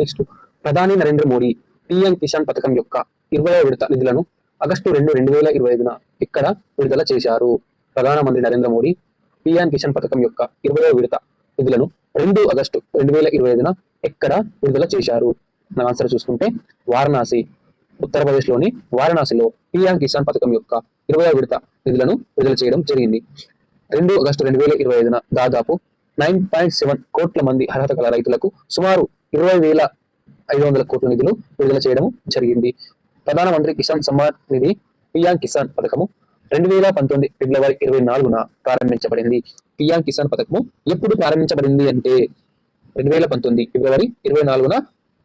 Next ప్రధాని Narendra Modi PM Kisan పథకం యొక్క ఇరవై విడత నిధులను ఆగస్టు రెండు రెండు వేల ఇరవై ఐదున ఇక్కడ విడుదల చేశారు. ప్రధానమంత్రి నరేంద్ర మోడీ పిఎం కిసాన్ పథకం యొక్క ఇరవై విడత నిధులను రెండు ఆగస్టు రెండు వేల ఇరవై ఐదున ఎక్కడ విడుదల చేశారు. నా ఆన్సర్ చూసుకుంటే వారణాసి. ఉత్తరప్రదేశ్లోని వారణాసిలో పిఎం కిసాన్ పథకం యొక్క ఇరవై విడత నిధులను విడుదల చేయడం జరిగింది. రెండు ఆగస్టు రెండు వేల ఇరవై ఐదున దాదాపు నైన్ పాయింట్ సెవెన్ కోట్ల మంది అర్హత గల రైతులకు సుమారు ఇరవై వేల ఐదు వందల కోట్ల నిధులు విడుదల చేయడం జరిగింది. ప్రధానమంత్రి కిసాన్ సమ్మాన్ నిధి పిఎం కిసాన్ పథకము రెండు వేల పంతొమ్మిది ఫిబ్రవరి ఇరవై నాలుగున ప్రారంభించబడింది. పిఎం కిసాన్ పథకము ఎప్పుడు ప్రారంభించబడింది అంటే రెండు వేల పంతొమ్మిది ఫిబ్రవరి ఇరవై నాలుగున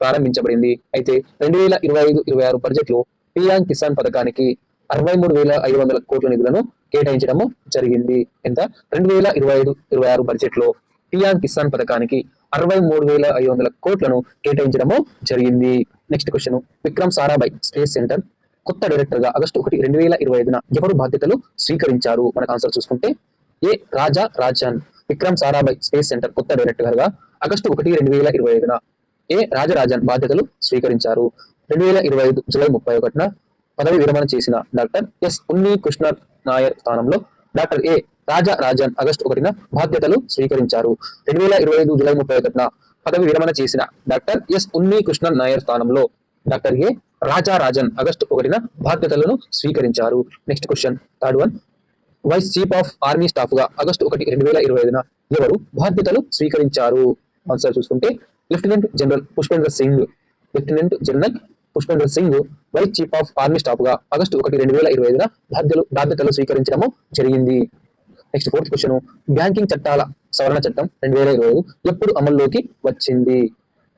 ప్రారంభించబడింది. అయితే రెండు వేల ఇరవై ఐదు ఇరవై ఆరు బడ్జెట్లో పిఎం కిసాన్ పథకానికి అరవై మూడు వేల ఐదు వందల కోట్ల నిధులను కేటాయించడము జరిగింది. ఎంత? రెండు వేల ఇరవై ఐదు ఇరవై ఆరు బడ్జెట్లో పిఎం కిసాన్ పథకానికి అరవై మూడు వేల ఐదు వందల కోట్లను కేటాయించడము జరిగింది. Next question Vikram Sarabhai space centre కొత్త డైరెక్టర్గా ఆగస్టు ఒకటి రెండు వేల ఇరవై ఐదున ఎవరు బాధ్యతలు స్వీకరించారు? మనకు ఆన్సర్ చూసుకుంటే A Raja Rajan. Vikram Sarabhai space centre కొత్త డైరెక్టర్గా ఆగస్టు ఒకటి రెండు వేల ఇరవై ఐదున ఏ రాజరాజన్ బాధ్యతలు స్వీకరించారు? రెండు వేల ఇరవై ఐదు జూలై ముప్పై ఒకటిన పదవి విరమణ చేసిన డాక్టర్ ఎస్ ఉన్ని కృష్ణ నాయర్ స్థానంలో doctor A Raja Rajan August ఒకటిన బాధ్యతలు స్వీకరించారు. రెండు వేల ఇరవై ఐదు జూలై ముప్పై ఒకటిన పదవి విరమణ చేసిన డాక్టర్ ఎస్ ఉన్ని కృష్ణన్ నాయర్ స్థానంలో doctor A Raja Rajan August ఒకటిన బాధ్యతలను స్వీకరించారు. Next question third one. Vice chief of army స్టాఫ్గా August ఒకటి రెండు వేల ఇరవై ఐదున ఎవరు బాధ్యతలు స్వీకరించారు? ఆన్సర్ చూసుకుంటే lieutenant general Pushpendra Singh lieutenant general Pushpendra Singh vice chief of army స్టాఫ్గా August ఒకటి రెండు వేల ఇరవై ఐదున బాధ్యతలు బాధ్యతలు స్వీకరించడము జరిగింది. నెక్స్ట్ ఫోర్త్ క్వశ్చన్ బ్యాంకింగ్ చట్టాల సవరణ చట్టం రెండు వేల ఇరవై ఐదు ఎప్పుడు అమల్లోకి వచ్చింది?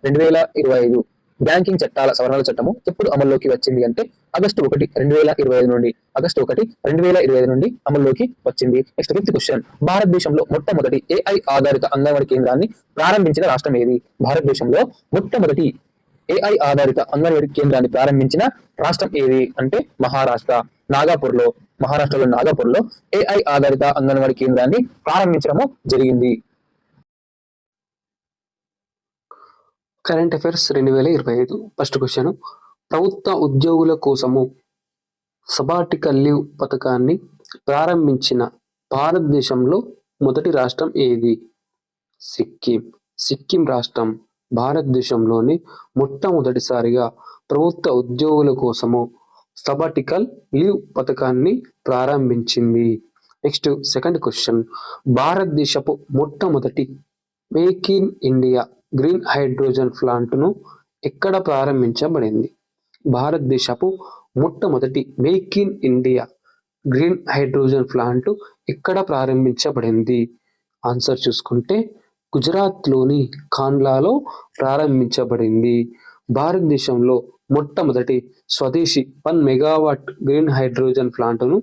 రెండు వేల ఇరవై ఐదు బ్యాంకింగ్ చట్టాల సవరణల చట్టము ఎప్పుడు అమల్లోకి వచ్చింది అంటే ఆగస్టు ఒకటి రెండు వేల ఇరవై ఐదు నుండి ఆగస్టు ఒకటి రెండు వేల ఇరవై ఐదు నుండి అమల్లోకి వచ్చింది. నెక్స్ట్ ఫిఫ్త్ క్వశ్చన్ భారతదేశంలో మొట్టమొదటి ఏఐ ఆధారిత అంగన్వాడీ కేంద్రాన్ని ప్రారంభించిన రాష్ట్రం ఏది? భారతదేశంలో మొట్టమొదటి ఏఐ ఆధారిత అంగన్వాడీ కేంద్రాన్ని ప్రారంభించిన రాష్ట్రం ఏది? అంటే మహారాష్ట్ర. నాగాపూర్లో మహారాష్ట్రలో నాగపూర్లో ఏఐ ఆధారిత అంగన్వాడీ కేంద్రాన్ని ప్రారంభించడము జరిగింది. కరెంట్ అఫైర్స్ రెండు వేల ఇరవై ఐదు ఫస్ట్ క్వశ్చన్ ప్రభుత్వ ఉద్యోగుల కోసము సబాటికల్ లీవ్ పథకాన్ని ప్రారంభించిన భారతదేశంలో మొదటి రాష్ట్రం ఏది? సిక్కిం. సిక్కిం రాష్ట్రం భారతదేశంలోని మొట్టమొదటిసారిగా ప్రభుత్వ ఉద్యోగుల కోసము సబాటికల్ లీవ్ పథకాన్ని ప్రారంభించింది. Next second question. భారతదేశపు మొట్టమొదటి make in India green hydrogen ప్లాంట్ను ఎక్కడ ప్రారంభించబడింది? భారతదేశపు మొట్టమొదటి make in India green hydrogen plant ఎక్కడ ప్రారంభించబడింది? ఆన్సర్ చూసుకుంటే గుజరాత్లోని కాన్లాలో ప్రారంభించబడింది. భారతదేశంలో మొట్టమొదటి స్వదేశీ వన్ మెగావాట్ గ్రీన్ హైడ్రోజన్ ప్లాంట్ను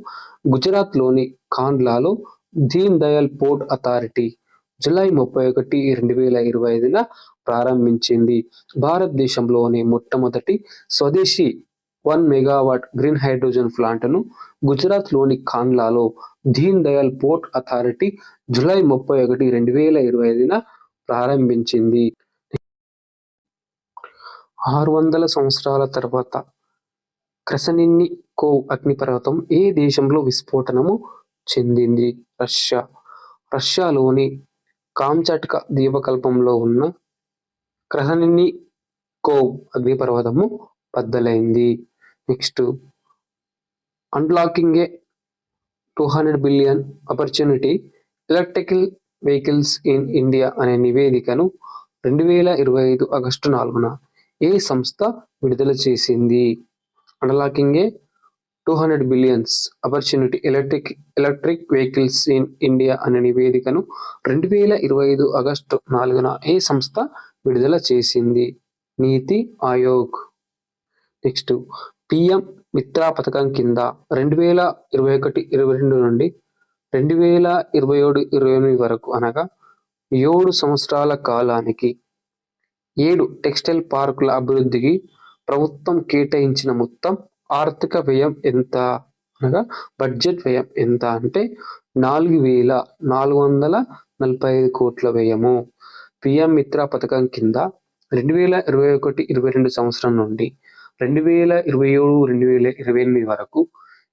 గుజరాత్లోని కాండ్లాలో Deen Dayal port authority July ముప్పై ఒకటి రెండు వేల ఇరవై ఐదున ప్రారంభించింది. భారతదేశంలోని మొట్టమొదటి స్వదేశీ వన్ మెగావాట్ గ్రీన్ హైడ్రోజన్ ప్లాంట్ను గుజరాత్లోని కాన్లాలో Deen Dayal port authority July ముప్పై ఒకటి రెండు వేల ఇరవై ఐదున ప్రారంభించింది. ఆరు వందల సంవత్సరాల తర్వాత క్రసనిన్ని కోవ్ అగ్నిపర్వతం ఏ దేశంలో విస్ఫోటనము చెందింది? రష్యా. రష్యాలోని కాంచట్క ద్వీపకల్పంలో ఉన్న క్రసనిన్ని కోవ్ అగ్నిపర్వతము బద్దలైంది. Next unlocking a two hundred billion opportunity electrical vehicles in India అనే నివేదికను రెండు వేల ఇరవై ఐదు ఆగస్టు నాలుగున ఏ సంస్థ విడుదల చేసింది? Unlocking a two hundred billions opportunity electric electric vehicles in India అనే నివేదికను రెండు వేల ఇరవై ఐదు ఆగస్టు నాలుగున ఏ సంస్థ విడుదల చేసింది? నీతి ఆయోగ్. నెక్స్ట్ పిఎం మిత్రా పథకం కింద రెండు వేల ఇరవై ఒకటి ఇరవై రెండు నుండి రెండు వేల ఇరవై ఏడు ఇరవై ఎనిమిది వరకు అనగా ఏడు సంవత్సరాల కాలానికి ఏడు టెక్స్టైల్ పార్కుల అభివృద్ధికి ప్రభుత్వం కేటాయించిన మొత్తం ఆర్థిక వ్యయం ఎంత? అనగా బడ్జెట్ వ్యయం ఎంత అంటే నాలుగు వేల నాలుగు వందల నలభై ఐదు కోట్ల వ్యయము. పిఎం మిత్ర పథకం కింద రెండు వేల ఇరవై ఒకటి ఇరవై రెండు సంవత్సరం నుండి రెండు వేల ఇరవై ఏడు రెండు వేల ఇరవై ఎనిమిది వరకు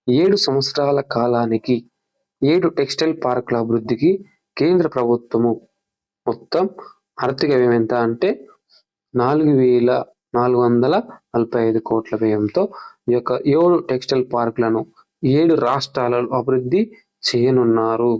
ఏడు సంవత్సరాల కాలానికి ఏడు టెక్స్టైల్ పార్కుల అభివృద్ధికి కేంద్ర ప్రభుత్వము మొత్తం ఆర్థిక వ్యయం ఎంత అంటే నాలుగు వేల నాలుగు వందల నలభై ఐదు కోట్ల వ్యయంతో ఈ యొక్క ఏడు టెక్స్టైల్ పార్కులను ఏడు రాష్ట్రాలలో అభివృద్ధి చేయనున్నారు.